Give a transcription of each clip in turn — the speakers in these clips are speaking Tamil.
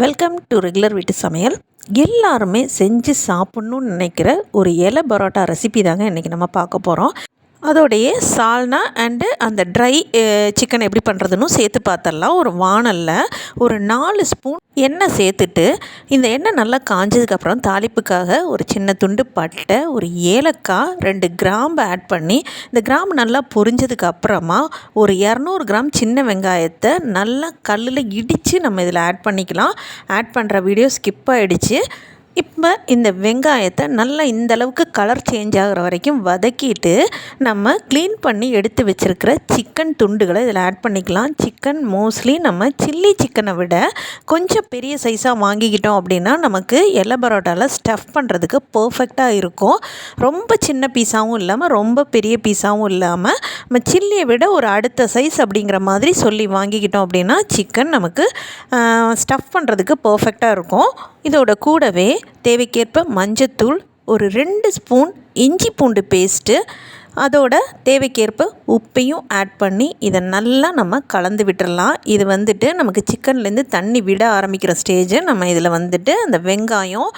வெல்கம் டு ரெகுலர் வீட்டு சமையல். எல்லாருமே செஞ்சு சாப்பிட்ணுன்னு நினைக்கிற ஒரு இலை பரோட்டா ரெசிபி தாங்க இன்றைக்கி நம்ம பார்க்க போகிறோம் அதோடைய சால்னா அண்டு அந்த ட்ரை சிக்கன் எப்படி பண்ணுறதுன்னு சேர்த்து பார்த்துடலாம். ஒரு வானலில் ஒரு நாலு ஸ்பூன் எண்ணெய் சேர்த்துட்டு இந்த எண்ணெய் நல்லா காஞ்சதுக்கப்புறம் தாளிப்புக்காக ஒரு சின்ன துண்டு பட்டை ஒரு ஏலக்காய் ரெண்டு கிராம்பு ஆட் பண்ணி இந்த கிராம்பு நல்லா பொரிஞ்சதுக்கப்புறமா ஒரு இரநூறு கிராம் சின்ன வெங்காயத்தை நல்லா கல்லில் இடித்து நம்ம இதில் ஆட் பண்ணிக்கலாம். ஆட் பண்ணுற வீடியோ ஸ்கிப் ஆகிடுச்சு இப்போ இந்த வெங்காயத்தை நல்லா இந்த அளவுக்கு கலர் சேஞ்ச் ஆகிற வரைக்கும் வதக்கிட்டு நம்ம க்ளீன் பண்ணி எடுத்து வச்சுருக்கிற சிக்கன் துண்டுகளை இதில் ஆட் பண்ணிக்கலாம். சிக்கன் மோஸ்ட்லி நம்ம சில்லி சிக்கனை விட கொஞ்சம் பெரிய சைஸாக வாங்கிக்கிட்டோம் அப்படின்னா நமக்கு எல்லை பரோட்டாவில் ஸ்டஃப் பண்ணுறதுக்கு பர்ஃபெக்டாக இருக்கும். ரொம்ப சின்ன பீஸாகவும் இல்லாமல் ரொம்ப பெரிய பீஸாகவும் இல்லாமல் நம்ம சில்லியை விட ஒரு அடுத்த சைஸ் அப்படிங்கிற மாதிரி சொல்லி வாங்கிக்கிட்டோம் அப்படின்னா சிக்கன் நமக்கு ஸ்டஃப் பண்ணுறதுக்கு பர்ஃபெக்டாக இருக்கும். இதோட கூடவே தேவைக்கேற்ப மஞ்சத்தூள் ஒரு ரெண்டு ஸ்பூன் இஞ்சி பூண்டு பேஸ்ட்டு அதோட தேவைக்கேற்ப உப்பையும் ஆட் பண்ணி இதை நல்லா நம்ம கலந்து விட்டுடலாம் இது வந்துட்டு நமக்கு சிக்கன்லேருந்து தண்ணி விட ஆரம்பிக்கிற ஸ்டேஜு நம்ம இதில் வந்துட்டு அந்த வெங்காயம்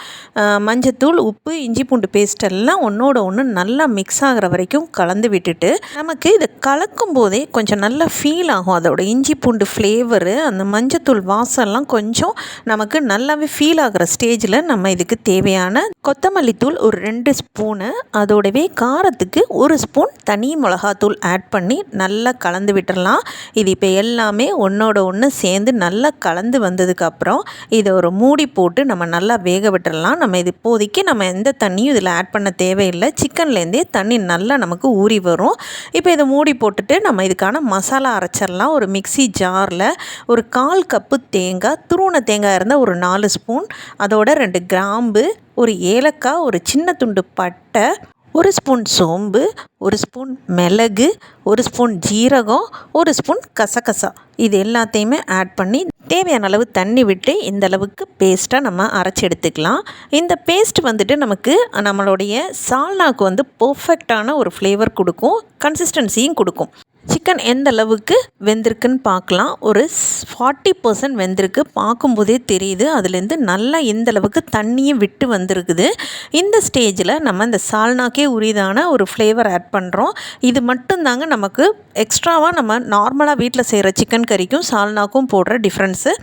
மஞ்சத்தூள் உப்பு இஞ்சி பூண்டு பேஸ்ட் எல்லாம் ஒன்றோட ஒன்று நல்லா மிக்ஸ் ஆகிற வரைக்கும் கலந்து விட்டுட்டு நமக்கு இதை கலக்கும் போதே கொஞ்சம் நல்லா ஃபீல் ஆகும். அதோட இஞ்சி பூண்டு ஃப்ளேவரு அந்த மஞ்சத்தூள் வாசம்லாம் கொஞ்சம் நமக்கு நல்லாவே ஃபீல் ஆகிற ஸ்டேஜில் நம்ம இதுக்கு தேவையான கொத்தமல்லி தூள் ஒரு ரெண்டு ஸ்பூனு அதோடவே காரத்துக்கு ஒரு ஸ்பூன் ஸ்பூன் தனி மிளகாத்தூள் ஆட் பண்ணி நல்லா கலந்து விட்டுடலாம் இது இப்போ எல்லாமே ஒன்றோட ஒன்று சேர்ந்து நல்லா கலந்து வந்ததுக்கப்புறம் இதை ஒரு மூடி போட்டு நம்ம நல்லா வேக விட்டுடலாம் நம்ம இது இப்போதைக்கு நம்ம எந்த தண்ணியும் இதில் ஆட் பண்ண தேவையில்லை. சிக்கன்லேருந்தே தண்ணி நல்லா நமக்கு ஊறி வரும். இப்போ இதை மூடி போட்டுட்டு நம்ம இதுக்கான மசாலா அரைச்சிடலாம். ஒரு மிக்சி ஜாரில் ஒரு கால் கப்பு தேங்காய் துருவன தேங்காய் இருந்தால் ஒரு நாலு ஸ்பூன் அதோட ரெண்டு கிராம்பு ஒரு ஏலக்காய் ஒரு சின்ன துண்டு பட்டை ஒரு ஸ்பூன் சோம்பு ஒரு ஸ்பூன் மிளகு ஒரு ஸ்பூன் ஜீரகம் ஒரு ஸ்பூன் கசகசா. இது எல்லாத்தையுமே ஆட் பண்ணி தேவையான அளவு தண்ணி விட்டு இந்த அளவுக்கு பேஸ்ட்டாக நம்ம அரைச்சி எடுத்துக்கலாம். இந்த பேஸ்ட் வந்துட்டு நமக்கு நம்மளுடைய சால்னாக்கு வந்து பர்ஃபெக்டான ஒரு ஃப்ளேவர் கொடுக்கும் கன்சிஸ்டன்சியும் கொடுக்கும். சிக்கன் எந்த அளவுக்கு வெந்திருக்குன்னு பார்க்கலாம். ஒரு ஃபார்ட்டி பர்சன்ட் வெந்திருக்கு. பார்க்கும்போதே தெரியுது. அதுலேருந்து நல்லா இந்த அளவுக்கு தண்ணியும் விட்டு வந்திருக்குது. இந்த ஸ்டேஜில் நம்ம இந்த சால்னாக்கே உரிதான ஒரு ஃப்ளேவர் ஆட் பண்ணுறோம் இது மட்டும்தாங்க நமக்கு எக்ஸ்ட்ராவாக நம்ம நார்மலாக வீட்டில் செய்கிற சிக்கன் கறிக்கும் சால்னாக்கும் போடுற டிஃப்ரென்ஸு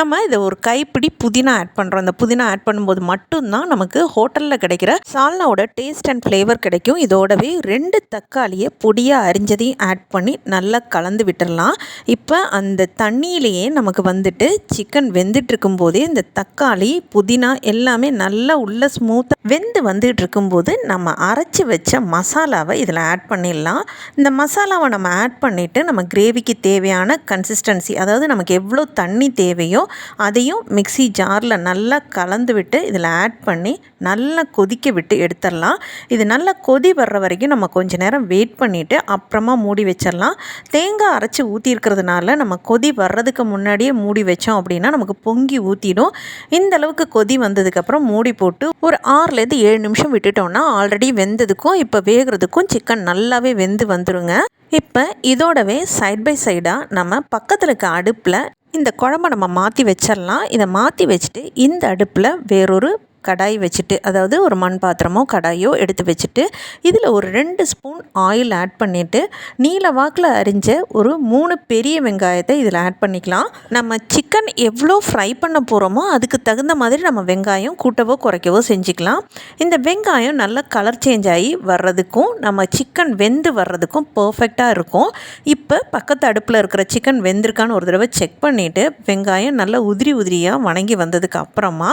நம்ம இதை ஒரு கைப்பிடி புதினா ஆட் பண்ணுறோம் இந்த புதினா ஆட் பண்ணும்போது மட்டும்தான் நமக்கு ஹோட்டலில் கிடைக்கிற சால்னாவோட டேஸ்ட் அண்ட் ஃப்ளேவர் கிடைக்கும். இதோடவே ரெண்டு தக்காளியை பொடியாக அரிஞ்சதையும் ஆட் பண்ணி பண்ணி நல்லா கலந்து விட்டுடலாம் இப்போ அந்த தண்ணியிலேயே நமக்கு வந்துட்டு சிக்கன் வெந்துட்டுருக்கும் போதே இந்த தக்காளி புதினா எல்லாமே நல்லா உள்ள ஸ்மூத்தாக வெந்து வந்துட்டு இருக்கும்போது நம்ம அரைச்சி வச்ச மசாலாவை இதில் ஆட் பண்ணிடலாம். இந்த மசாலாவை நம்ம ஆட் பண்ணிவிட்டு நம்ம கிரேவிக்கு தேவையான கன்சிஸ்டன்சி அதாவது நமக்கு எவ்வளோ தண்ணி தேவையோ அதையும் மிக்சி ஜாரில் நல்லா கலந்து விட்டு இதில் ஆட் பண்ணி நல்லா கொதிக்க விட்டு எடுத்துடலாம். இது நல்லா கொதி வர்ற வரைக்கும் நம்ம கொஞ்சம் நேரம் வெயிட் பண்ணிவிட்டு அப்புறமா மூடி வச்சிடலாம். தேங்காய் அரைச்சி ஊற்றிருக்கிறதுனால நம்ம கொதி வர்றதுக்கு முன்னாடியே மூடி வச்சோம் அப்படின்னா நமக்கு பொங்கி ஊற்றிடும் இந்த அளவுக்கு கொதி வந்ததுக்கப்புறம் மூடி போட்டு ஒரு ஆறுலேருந்து ஏழு நிமிஷம் விட்டுட்டோம்னா ஆல்ரெடி வெந்ததுக்கும் இப்போ வேகிறதுக்கும் சிக்கன் நல்லாவே வெந்து வந்துடுங்க இப்போ இதோடவே சைட் பை சைடாக நம்ம பக்கத்தில் இருக்க அடுப்பில் இந்த குழம்ப நம்ம மாற்றி வச்சிடலாம் இதை மாற்றி வச்சுட்டு இந்த அடுப்பில் வேறொரு கடாய் வச்சுட்டு அதாவது ஒரு மண் பாத்திரமோ கடாயோ எடுத்து வச்சுட்டு இதில் ஒரு ரெண்டு ஸ்பூன் ஆயில் ஆட் பண்ணிவிட்டு நீல வாக்கில் அரிஞ்ச ஒரு மூணு பெரிய வெங்காயத்தை இதில் ஆட் பண்ணிக்கலாம். நம்ம சிக்கன் எவ்வளோ ஃப்ரை பண்ண போகிறோமோ அதுக்கு தகுந்த மாதிரி நம்ம வெங்காயம் கூட்டவோ குறைக்கவோ செஞ்சுக்கலாம். இந்த வெங்காயம் நல்லா கலர் சேஞ்ச் ஆகி வர்றதுக்கும் நம்ம சிக்கன் வெந்து வர்றதுக்கும் பர்ஃபெக்டாக இருக்கும். இப்போ பக்கத்து அடுப்பில் இருக்கிற சிக்கன் வெந்திருக்கான்னு ஒரு தடவை செக் பண்ணிவிட்டு வெங்காயம் நல்லா உதிரி உதிரியாக வணங்கி வந்ததுக்கு அப்புறமா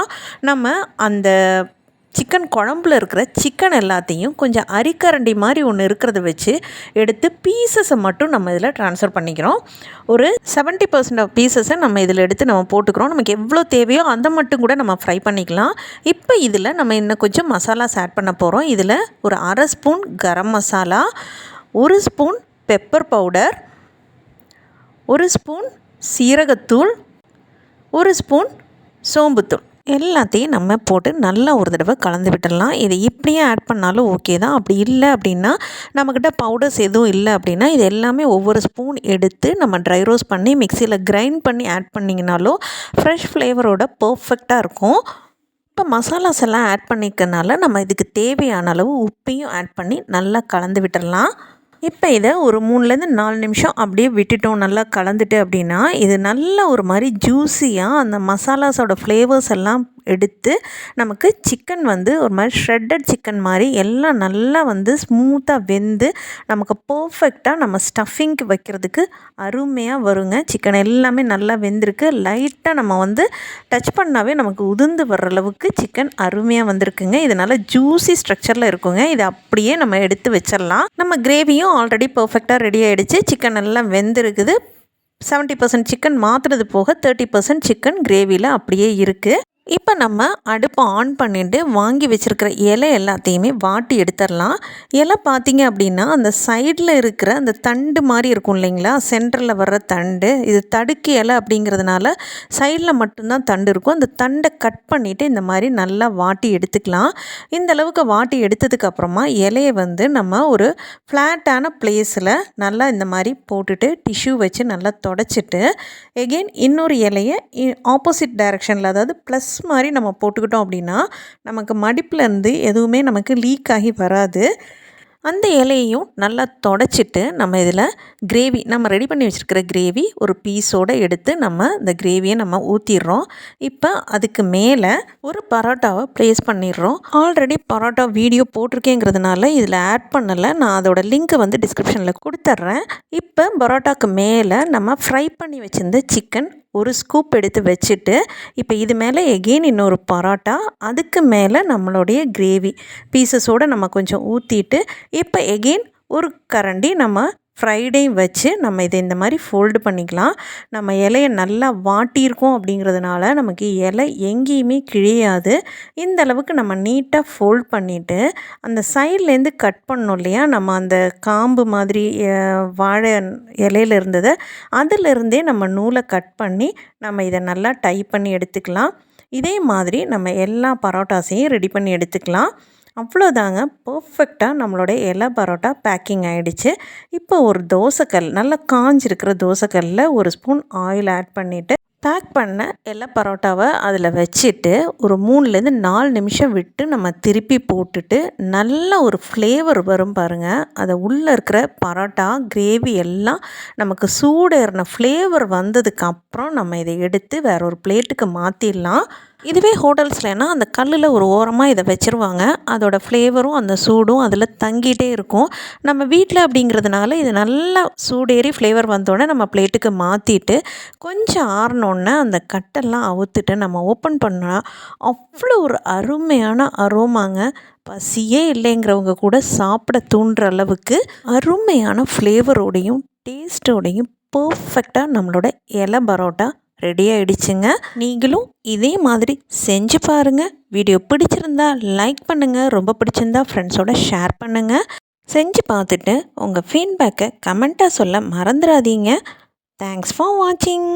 நம்ம அந்த அந்த சிக்கன் குழம்புல இருக்கிற சிக்கன் எல்லாத்தையும் கொஞ்சம் அரிக்கரண்டி மாதிரி ஒன்று இருக்கிறத வச்சு எடுத்து பீசஸை மட்டும் நம்ம இதில் ட்ரான்ஸ்ஃபர் பண்ணிக்கிறோம். ஒரு செவன்ட்டி பர்சன்ட் ஆஃப் பீசஸை நம்ம இதில் எடுத்து நம்ம போட்டுக்கிறோம். நமக்கு எவ்வளோ தேவையோ அந்த மட்டும் கூட நம்ம ஃப்ரை பண்ணிக்கலாம். இப்போ இதில் நம்ம இன்னும் கொஞ்சம் மசாலாஸ் ஆட் பண்ண போகிறோம் இதில் ஒரு அரை ஸ்பூன் கரம் மசாலா ஒரு ஸ்பூன் பெப்பர் பவுடர் ஒரு ஸ்பூன் சீரகத்தூள் ஒரு ஸ்பூன் சோம்புத்தூள். எல்லாத்தையும் நம்ம போட்டு நல்லா ஒரு தடவை கலந்து விட்டுடலாம். இதை இப்படியே ஆட் பண்ணாலும் ஓகே தான். அப்படி இல்லை அப்படின்னா நம்மக்கிட்ட பவுடர்ஸ் எதுவும் இல்லை அப்படின்னா இது எல்லாமே ஒவ்வொரு ஸ்பூன் எடுத்து நம்ம ட்ரை ரோஸ் பண்ணி மிக்சியில் கிரைண்ட் பண்ணி ஆட் பண்ணிங்கனாலும் ஃப்ரெஷ் ஃப்ளேவரோட பர்ஃபெக்டாக இருக்கும். இப்போ மசாலாஸ் எல்லாம் ஆட் பண்ணிக்கனால நம்ம இதுக்கு தேவையான அளவு உப்பையும் ஆட் பண்ணி நல்லா கலந்து விட்டுடலாம். இப்போ இதை ஒரு மூணுலேருந்து நாலு நிமிஷம் அப்படியே விட்டுட்டோம் நல்லா கலந்துட்டு அப்படின்னா இது நல்ல ஒரு மாதிரி ஜூஸியாக அந்த மசாலாஸோட ஃப்ளேவர்ஸ் எல்லாம் எடுத்து நமக்கு சிக்கன் வந்து ஒரு மாதிரி ஷ்ரெட்டட் சிக்கன் மாதிரி எல்லாம் நல்லா வந்து ஸ்மூத்தாக வெந்து நமக்கு பர்ஃபெக்டாக நம்ம ஸ்டஃபிங்க்கு வைக்கிறதுக்கு அருமையாக வருங்க. சிக்கன் எல்லாமே நல்லா வெந்திருக்கு. லைட்டாக நம்ம வந்து டச் பண்ணாவே நமக்கு உதிர்ந்து வர்ற அளவுக்கு சிக்கன் அருமையாக வந்திருக்குங்க. இது நல்லா ஜூஸி ஸ்ட்ரக்சரில் இருக்குங்க. இதை அப்படியே நம்ம எடுத்து வச்சிடலாம். நம்ம கிரேவியும் ஆல்ரெடி பர்ஃபெக்டாக ரெடி ஆகிடுச்சு சிக்கன் எல்லாம் வெந்திருக்குது. செவன்ட்டி பர்சன்ட் சிக்கன் மாற்றுறது போக தேர்ட்டி பர்சன்ட் சிக்கன் கிரேவியில் அப்படியே இருக்குது இப்போ நம்ம அடுப்பை ஆன் பண்ணிட்டு வாங்கி வச்சுருக்கிற இலை எல்லாத்தையுமே வாட்டி எடுத்துடலாம். இலை பார்த்தீங்க அப்படின்னா அந்த சைடில் இருக்கிற அந்த தண்டு மாதிரி இருக்கும் இல்லைங்களா? சென்டரில் வர்ற தண்டு இது தடுக்கு இலை அப்படிங்கிறதுனால சைடில் மட்டும்தான் தண்டு இருக்கும். அந்த தண்டை கட் பண்ணிவிட்டு இந்த மாதிரி நல்லா வாட்டி எடுத்துக்கலாம். இந்த அளவுக்கு வாட்டி எடுத்ததுக்கப்புறமா இலையை வந்து நம்ம ஒரு ஃப்ளாட்டான பிளேஸில் நல்லா இந்த மாதிரி போட்டுட்டு டிஷ்யூ வச்சு நல்லா தொடச்சிட்டு எகெயின் இன்னொரு இலையை ஆப்போசிட் டைரக்ஷனில் அதாவது ப்ளஸ் மாதிரி நம்ம போட்டுக்கிட்டோம் அப்படின்னா நமக்கு மடிப்புலேருந்து எதுவுமே நமக்கு லீக் ஆகி வராது. அந்த இலையையும் நல்லா தொடச்சிட்டு நம்ம இதில் கிரேவி நம்ம ரெடி பண்ணி வச்சுருக்கிற கிரேவி ஒரு பீஸோடு எடுத்து நம்ம இந்த கிரேவியை நம்ம ஊற்றிடுறோம் இப்போ அதுக்கு மேலே ஒரு பரோட்டாவை ப்ளேஸ் பண்ணிடுறோம். ஆல்ரெடி பரோட்டா வீடியோ போட்டிருக்கேங்கிறதுனால இதில் ஆட் பண்ணலை. நான் அதோட லிங்க்கை வந்து டிஸ்கிரிப்ஷனில் கொடுத்துட்றேன். இப்போ பரோட்டாக்கு மேலே நம்ம ஃப்ரை பண்ணி வச்சுருந்த சிக்கன் ஒரு ஸ்கூப் எடுத்து வச்சுட்டு இப்போ இது மேலே எகெயின் இன்னொரு பரோட்டா அதுக்கு மேலே நம்மளுடைய கிரேவி பீசஸோடு நம்ம கொஞ்சம் ஊற்றிட்டு இப்போ எகெயின் ஒரு கரண்டி நம்ம ஃப்ரைடே வச்சு நம்ம இதை இந்த மாதிரி ஃபோல்டு பண்ணிக்கலாம். நம்ம இலையை நல்லா வாட்டியிருக்கோம் அப்படிங்கிறதுனால நமக்கு இலை எங்கேயுமே கிழியாது. இந்த அளவுக்கு நம்ம நீட்டாக ஃபோல்ட் பண்ணிவிட்டு அந்த சைட்லேருந்து கட் பண்ணோம் இல்லையா? நம்ம அந்த காம்பு மாதிரி வாழை இலையில் இருந்ததை அதிலிருந்தே நம்ம நூலை கட் பண்ணி நம்ம இதை நல்லா டை பண்ணி எடுத்துக்கலாம். இதே மாதிரி நம்ம எல்லா பரோட்டாஸையும் ரெடி பண்ணி எடுத்துக்கலாம். அவ்வளோதாங்க. பர்ஃபெக்டாக நம்மளோட இலை பரோட்டா பேக்கிங் ஆகிடுச்சு இப்போ ஒரு தோசைக்கல் நல்லா காஞ்சிருக்கிற தோசைக்கல்லில் ஒரு ஸ்பூன் ஆயில் ஆட் பண்ணிவிட்டு பேக் பண்ண எல்லா பரோட்டாவை அதில் வச்சுட்டு ஒரு மூணுலேருந்து நாலு நிமிஷம் விட்டு நம்ம திருப்பி போட்டுட்டு நல்ல ஒரு ஃப்ளேவர் வரும் பாருங்கள் அதை உள்ளே இருக்கிற பரோட்டா கிரேவி எல்லாம் நமக்கு சூடேறின ஃப்ளேவர் வந்ததுக்கு அப்புறம் நம்ம இதை எடுத்து வேற ஒரு பிளேட்டுக்கு மாற்றிடலாம் இதுவே ஹோட்டல்ஸ்லனா அந்த கல்லில் ஒரு ஓரமாக இதை வச்சுருவாங்க. அதோடய ஃப்ளேவரும் அந்த சூடும் அதில் தங்கிட்டே இருக்கும். நம்ம வீட்டில் அப்படிங்கிறதுனால இது நல்லா சூடேறி ஃப்ளேவர் வந்தோடனே நம்ம பிளேட்டுக்கு மாற்றிட்டு கொஞ்சம் ஆறினோடனே அந்த கட்டெல்லாம் அவுத்துட்டு நம்ம ஓப்பன் பண்ணால் அவ்வளோ ஒரு அருமையான அரோமாங்க பசியே இல்லைங்கிறவங்க கூட சாப்பிட தூண்டுற அளவுக்கு அருமையான ஃப்ளேவரோடையும் டேஸ்ட்டோடையும் பர்ஃபெக்டாக நம்மளோட இலை பரோட்டா ரெடி ஆகிடுச்சுங்க நீங்களும் இதே மாதிரி செஞ்சு பாருங்கள் வீடியோ பிடிச்சிருந்தா லைக் பண்ணுங்கள் ரொம்ப பிடிச்சிருந்தா ஃப்ரெண்ட்ஸோட ஷேர் பண்ணுங்கள் செஞ்சு பார்த்துட்டு உங்கள் ஃபீட்பேக்கை கமெண்ட்டாக சொல்ல மறந்துடாதீங்க தேங்க்ஸ் ஃபார் வாட்சிங்